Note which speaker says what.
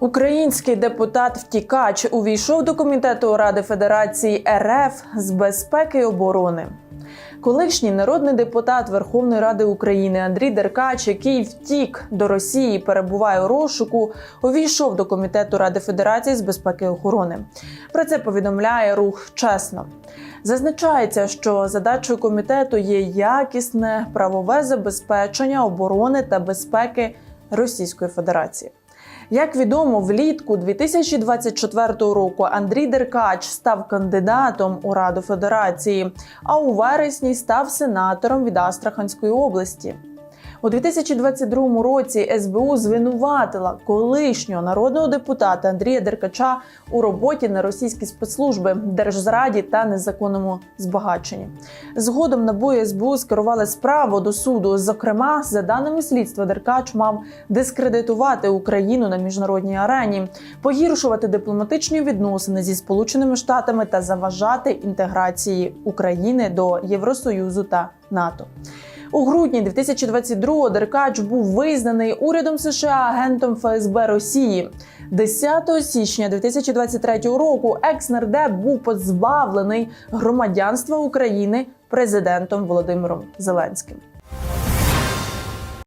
Speaker 1: Український депутат втікач увійшов до комітету Ради Федерації РФ з безпеки і оборони. Колишній народний депутат Верховної Ради України Андрій Деркач, який втік до Росії, перебуває у розшуку, увійшов до комітету Ради Федерації з безпеки і охорони. Про це повідомляє рух чесно. Зазначається, що задачою комітету є якісне правове забезпечення оборони та безпеки Російської Федерації. Як відомо, влітку 2024 року Андрій Деркач став кандидатом у Раду Федерації, а у вересні став сенатором від Астраханської області. У 2022 році СБУ звинуватила колишнього народного депутата Андрія Деркача у роботі на російські спецслужби, держзраді та незаконному збагаченні. Згодом НАБУ СБУ скерували справу до суду. Зокрема, за даними слідства, Деркач мав дискредитувати Україну на міжнародній арені, погіршувати дипломатичні відносини зі Сполученими Штатами та заважати інтеграції України до Євросоюзу та НАТО. У грудні 2022-го Деркач був визнаний урядом США агентом ФСБ Росії. 10 січня 2023 року екс-нардеп був позбавлений громадянства України президентом Володимиром Зеленським.